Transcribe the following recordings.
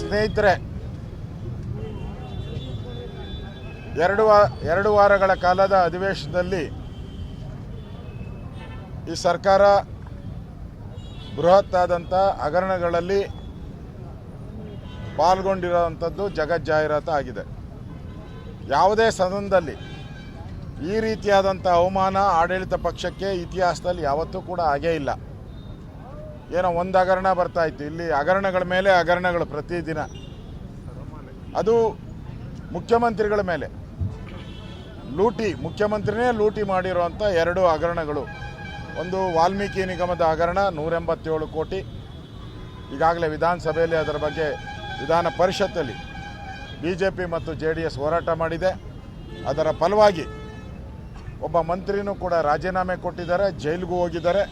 ಸ್ನೇಹಿತರೆ, ಎರಡು ವಾ, ಎರಡು ವಾರಗಳ ಕಾಲದ ಅಧಿವೇಶನದಲ್ಲಿ ಈ ಸರ್ಕಾರ ಬೃಹತ್ತಾದಂಥ ಹಗರಣಗಳಲ್ಲಿ ಪಾಲ್ಗೊಂಡಿರೋವಂಥದ್ದು ಜಗಜ್ಜಾಹೀರಾತು ಆಗಿದೆ. ಯಾವುದೇ ಸದನದಲ್ಲಿ ಈ ರೀತಿಯಾದಂಥ ಅವಮಾನ ಆಡಳಿತ ಪಕ್ಷಕ್ಕೆ ಇತಿಹಾಸದಲ್ಲಿ ಯಾವತ್ತೂ ಕೂಡ ಆಗೇ ಇಲ್ಲ. ಏನೋ ಒಂದು ಹಗರಣ ಬರ್ತಾ ಇತ್ತು. ಇಲ್ಲಿ ಹಗರಣಗಳ ಮೇಲೆ ಹಗರಣಗಳು ಪ್ರತಿದಿನ. ಅದು ಮುಖ್ಯಮಂತ್ರಿಗಳ ಮೇಲೆ. ಲೂಟಿ, ಮುಖ್ಯಮಂತ್ರಿನೇ ಲೂಟಿ ಮಾಡಿರುವಂಥ ಎರಡು ಹಗರಣಗಳು. ಒಂದು ವಾಲ್ಮೀಕಿ ನಿಗಮದ ಹಗರಣ, ನೂರೆಂಬತ್ತೇಳು ಕೋಟಿ. ಈಗಾಗಲೇ ವಿಧಾನಸಭೆಯಲ್ಲಿ ಅದರ ಬಗ್ಗೆ ವಿಧಾನ ಪರಿಷತ್ತಲ್ಲಿ ಬಿ ಜೆ ಪಿ ಮತ್ತು ಜೆ ಡಿ ಎಸ್ ಹೋರಾಟ ಮಾಡಿದೆ. ಅದರ ಫಲವಾಗಿ ಒಬ್ಬ ಮಂತ್ರಿನೂ ಕೂಡ ರಾಜೀನಾಮೆ ಕೊಟ್ಟಿದ್ದಾರೆ, ಜೈಲಿಗೂ ಹೋಗಿದ್ದಾರೆ.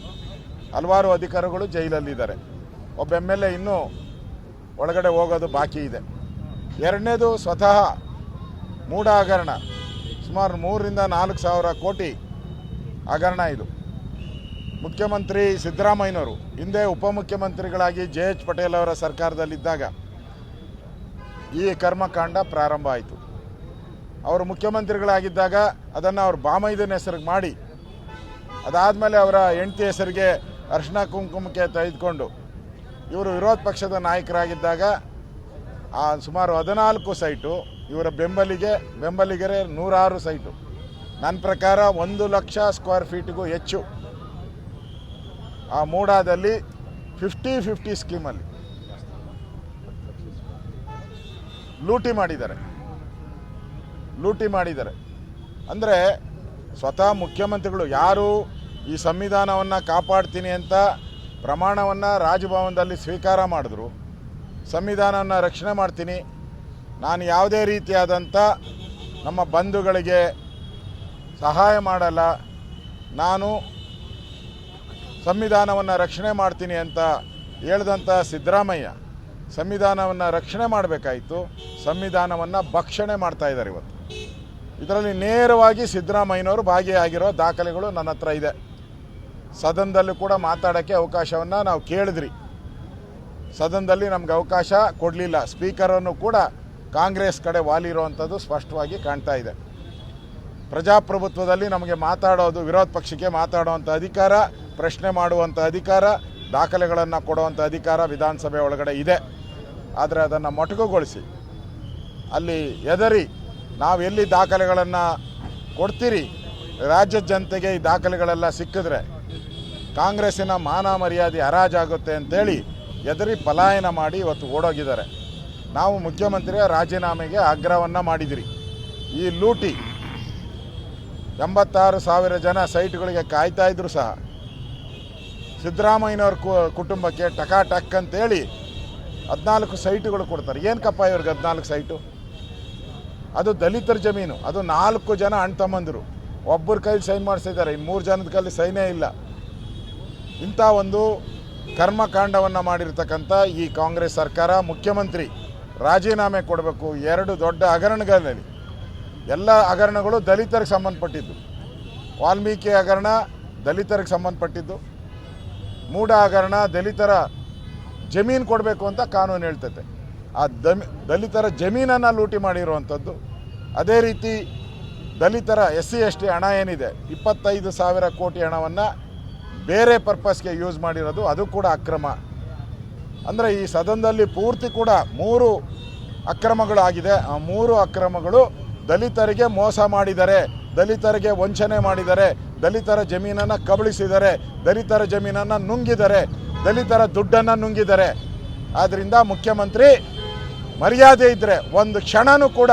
ಹಲವಾರು ಅಧಿಕಾರಿಗಳು ಜೈಲಲ್ಲಿದ್ದಾರೆ. ಒಬ್ಬ ಎಂ ಎಲ್ ಎ ಇನ್ನೂ ಒಳಗಡೆ ಹೋಗೋದು ಬಾಕಿ ಇದೆ. ಎರಡನೇದು ಸ್ವತಃ ಮೂಢ ಹಗರಣ ಸುಮಾರು ಮೂರರಿಂದ ನಾಲ್ಕು ಸಾವಿರ ಕೋಟಿ ಹಗರಣ ಇದು. ಮುಖ್ಯಮಂತ್ರಿ ಸಿದ್ದರಾಮಯ್ಯನವರು, ಹಿಂದೆ ಉಪಮುಖ್ಯಮಂತ್ರಿಗಳಾಗಿ ಜೆ ಎಚ್ ಪಟೇಲ್ ಅವರ ಸರ್ಕಾರದಲ್ಲಿದ್ದಾಗ ಈ ಕರ್ಮಕಾಂಡ ಪ್ರಾರಂಭ ಆಯಿತು. ಅವರು ಮುಖ್ಯಮಂತ್ರಿಗಳಾಗಿದ್ದಾಗ ಅದನ್ನು ಅವ್ರ ಬಾಮೈದನ ಹೆಸರಿಗೆ ಮಾಡಿ, ಅದಾದಮೇಲೆ ಅವರ ಹೆಂಡತಿ ಹೆಸರಿಗೆ ಅರ್ಶಿನ ಕುಂಕುಮಕ್ಕೆ ತೆಗೆದುಕೊಂಡು ಇವರು ವಿರೋಧ ಪಕ್ಷದ ನಾಯಕರಾಗಿದ್ದಾಗ ಆ ಸುಮಾರು ಹದಿನಾಲ್ಕು ಸೈಟು ಇವರ ಬೆಂಬಲಿಗೆ, ಬೆಂಬಲಿಗರೇ ನೂರಾರು ಸೈಟು. ನನ್ನ ಪ್ರಕಾರ ಒಂದು ಲಕ್ಷ ಸ್ಕ್ವೇರ್ ಫೀಟ್ಗೂ ಹೆಚ್ಚು ಆ ಮೂಡಾದಲ್ಲಿ ಫಿಫ್ಟಿ ಫಿಫ್ಟಿ ಸ್ಕೀಮಲ್ಲಿ ಲೂಟಿ ಮಾಡಿದ್ದಾರೆ. ಲೂಟಿ ಮಾಡಿದ್ದಾರೆ. ಅಂದರೆ ಸ್ವತಃ ಮುಖ್ಯಮಂತ್ರಿಗಳು ಯಾರು ಈ ಸಂವಿಧಾನವನ್ನು ಕಾಪಾಡ್ತೀನಿ ಅಂತ ಪ್ರಮಾಣವನ್ನು ರಾಜಭವನದಲ್ಲಿ ಸ್ವೀಕಾರ ಮಾಡಿದ್ರು. ಸಂವಿಧಾನವನ್ನು ರಕ್ಷಣೆ ಮಾಡ್ತೀನಿ. ನಾನು ಯಾವುದೇ ರೀತಿಯಾದಂಥ ನಮ್ಮ ಬಂಧುಗಳಿಗೆ ಸಹಾಯ ಮಾಡಲ್ಲ. ನಾನು ಸಂವಿಧಾನವನ್ನು ರಕ್ಷಣೆ ಮಾಡ್ತೀನಿ ಅಂತ ಹೇಳ್ದಂಥ ಸಿದ್ದರಾಮಯ್ಯ ಸಂವಿಧಾನವನ್ನು ರಕ್ಷಣೆ ಮಾಡಬೇಕಾಯಿತು. ಸಂವಿಧಾನವನ್ನು ಭಕ್ಷಣೆ ಮಾಡ್ತಾ ಇದ್ದಾರೆ ಇವತ್ತು. ಇದರಲ್ಲಿ ನೇರವಾಗಿ ಸಿದ್ದರಾಮಯ್ಯನವರು ಭಾಗಿಯಾಗಿರೋ ದಾಖಲೆಗಳು ನನ್ನ ಹತ್ರ ಇದೆ. ಸದನದಲ್ಲೂ ಕೂಡ ಮಾತಾಡೋಕ್ಕೆ ಅವಕಾಶವನ್ನು ನಾವು ಕೇಳಿದ್ರಿ. ಸದನದಲ್ಲಿ ನಮ್ಗೆ ಅವಕಾಶ ಕೊಡಲಿಲ್ಲ. ಸ್ಪೀಕರನ್ನು ಕೂಡ ಕಾಂಗ್ರೆಸ್ ಕಡೆ ವಾಲಿರುವಂಥದ್ದು ಸ್ಪಷ್ಟವಾಗಿ ಕಾಣ್ತಾ ಇದೆ. ಪ್ರಜಾಪ್ರಭುತ್ವದಲ್ಲಿ ನಮಗೆ ಮಾತಾಡೋದು, ವಿರೋಧ ಪಕ್ಷಕ್ಕೆ ಮಾತಾಡುವಂಥ ಅಧಿಕಾರ, ಪ್ರಶ್ನೆ ಮಾಡುವಂಥ ಅಧಿಕಾರ, ದಾಖಲೆಗಳನ್ನು ಕೊಡುವಂಥ ಅಧಿಕಾರ ವಿಧಾನಸಭೆ ಒಳಗಡೆ ಇದೆ. ಆದರೆ ಅದನ್ನು ಮೊಟಕುಗೊಳಿಸಿ. ಅಲ್ಲಿ ಎದರಿ ನಾವು ಎಲ್ಲಿ ದಾಖಲೆಗಳನ್ನು ಕೊಡ್ತೀರಿ? ರಾಜ್ಯದ ಜನತೆಗೆ ಈ ದಾಖಲೆಗಳೆಲ್ಲ ಸಿಕ್ಕಿದ್ರೆ ಕಾಂಗ್ರೆಸ್ಸಿನ ಮಾನ ಮರ್ಯಾದೆ ಹರಾಜಾಗುತ್ತೆ ಅಂತೇಳಿ ಎದರಿ ಪಲಾಯನ ಮಾಡಿ ಇವತ್ತು ಓಡೋಗಿದ್ದಾರೆ. ನಾವು ಮುಖ್ಯಮಂತ್ರಿಯ ರಾಜೀನಾಮೆಗೆ ಆಗ್ರಹವನ್ನು ಮಾಡಿದಿರಿ. ಈ ಲೂಟಿ ಎಂಬತ್ತಾರು ಸಾವಿರ ಜನ ಸೈಟ್ಗಳಿಗೆ ಕಾಯ್ತಾ ಇದ್ರು ಸಹ. ಸಿದ್ದರಾಮಯ್ಯನವ್ರ ಕುಟುಂಬಕ್ಕೆ ಟಕಾ ಟಕ್ ಅಂತೇಳಿ ಹದಿನಾಲ್ಕು ಸೈಟುಗಳು ಕೊಡ್ತಾರೆ. ಏನಕ್ಕಪ್ಪ ಇವ್ರಿಗೆ ಹದಿನಾಲ್ಕು ಸೈಟು? ಅದು ದಲಿತರ ಜಮೀನು. ಅದು ನಾಲ್ಕು ಜನ ಅಣ್ಣ ತಮ್ಮಂದರು. ಒಬ್ಬರ ಕೈಲಿ ಸೈನ್ ಮಾಡಿಸಿದ್ದಾರೆ. ಇನ್ನು ಮೂರು ಜನದ ಕೈಲಿ ಸೈನೇ ಇಲ್ಲ. ಇಂಥ ಒಂದು ಕರ್ಮಕಾಂಡವನ್ನು ಮಾಡಿರ್ತಕ್ಕಂಥ ಈ ಕಾಂಗ್ರೆಸ್ ಸರ್ಕಾರ, ಮುಖ್ಯಮಂತ್ರಿ ರಾಜೀನಾಮೆ ಕೊಡಬೇಕು, ಎರಡು ದೊಡ್ಡ ಹಗರಣಗಳಲ್ಲಿ. ಎಲ್ಲ ಹಗರಣಗಳು ದಲಿತರಿಗೆ ಸಂಬಂಧಪಟ್ಟಿದ್ದು. ವಾಲ್ಮೀಕಿ ಹಗರಣ ದಲಿತರಿಗೆ ಸಂಬಂಧಪಟ್ಟಿದ್ದು. ಮೂಢ ಹಗರಣ ದಲಿತರ ಜಮೀನು ಕೊಡಬೇಕು ಅಂತ ಕಾನೂನು ಹೇಳ್ತೈತೆ. ಆ ದಮಿ, ದಲಿತರ ಜಮೀನನ್ನು ಲೂಟಿ ಮಾಡಿರುವಂಥದ್ದು. ಅದೇ ರೀತಿ ದಲಿತರ ಎಸ್ ಸಿ ಎಸ್ ಟಿ ಹಣ ಏನಿದೆ? ಇಪ್ಪತ್ತೈದು ಸಾವಿರ ಕೋಟಿ ಹಣವನ್ನು ಬೇರೆ ಪರ್ಪಸ್ಗೆ ಯೂಸ್ ಮಾಡಿರೋದು, ಅದು ಕೂಡ ಅಕ್ರಮ. ಅಂದರೆ ಈ ಸದನದಲ್ಲಿ ಪೂರ್ತಿ ಕೂಡ ಮೂರು ಅಕ್ರಮಗಳು ಆಗಿದೆ ಆ ಮೂರು ಅಕ್ರಮಗಳು ದಲಿತರಿಗೆ ಮೋಸ ಮಾಡಿದ್ದಾರೆ ದಲಿತರಿಗೆ ವಂಚನೆ ಮಾಡಿದ್ದಾರೆ ದಲಿತರ ಜಮೀನನ್ನು ಕಬಳಿಸಿದ್ದಾರೆ ದಲಿತರ ಜಮೀನನ್ನು ನುಂಗಿದ್ದಾರೆ ದಲಿತರ ದುಡ್ಡನ್ನು ನುಂಗಿದ್ದಾರೆ ಆದ್ದರಿಂದ ಮುಖ್ಯಮಂತ್ರಿ ಮರ್ಯಾದೆ ಇದ್ದರೆ ಒಂದು ಕ್ಷಣನೂ ಕೂಡ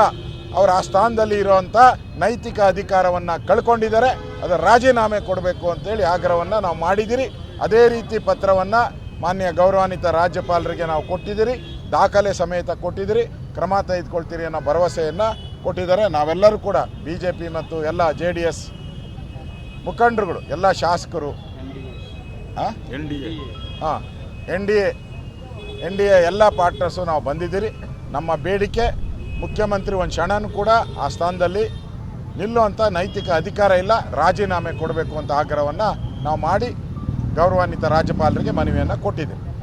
ಅವರ ಆ ಸ್ಥಾನದಲ್ಲಿ ಇರುವಂಥ ನೈತಿಕ ಅಧಿಕಾರವನ್ನು ಕಳ್ಕೊಂಡಿದ್ದಾರೆ. ಅದರ ರಾಜೀನಾಮೆ ಕೊಡಬೇಕು ಅಂತೇಳಿ ಆಗ್ರಹವನ್ನು ನಾವು ಮಾಡಿದಿರಿ ಅದೇ ರೀತಿ ಪತ್ರವನ್ನು ಮಾನ್ಯ ಗೌರವಾನ್ವಿತ ರಾಜ್ಯಪಾಲರಿಗೆ ನಾವು ಕೊಟ್ಟಿದ್ದೀರಿ. ದಾಖಲೆ ಸಮೇತ ಕೊಟ್ಟಿದ್ದೀರಿ. ಕ್ರಮ ತೆಗೆದುಕೊಳ್ತೀರಿ ಅನ್ನೋ ಭರವಸೆಯನ್ನು ಕೊಟ್ಟಿದ್ದಾರೆ. ನಾವೆಲ್ಲರೂ ಕೂಡ ಬಿ ಜೆ ಪಿ ಮತ್ತು ಎಲ್ಲ ಜೆ ಡಿ ಎಸ್ ಮುಖಂಡರುಗಳು ಎಲ್ಲ ಶಾಸಕರು ಹಾಂ ಎನ್ ಡಿ ಎ. ಹಾಂ N D A N D A ಎಲ್ಲ ಪಾರ್ಟ್ನರ್ಸು ನಾವು ಬಂದಿದ್ದೀರಿ. ನಮ್ಮ ಬೇಡಿಕೆ ಮುಖ್ಯಮಂತ್ರಿ ಒಂದು ಕ್ಷಣನೂ ಕೂಡ ಆ ಸ್ಥಾನದಲ್ಲಿ ನಿಲ್ಲುವಂಥ ನೈತಿಕ ಅಧಿಕಾರ ಇಲ್ಲ, ರಾಜೀನಾಮೆ ಕೊಡಬೇಕು ಅಂತ ಆಗ್ರಹವನ್ನು ನಾವು ಮಾಡಿ ಗೌರವಾನ್ವಿತ ರಾಜ್ಯಪಾಲರಿಗೆ ಮನವಿಯನ್ನು ಕೊಟ್ಟಿದ್ದೀವಿ.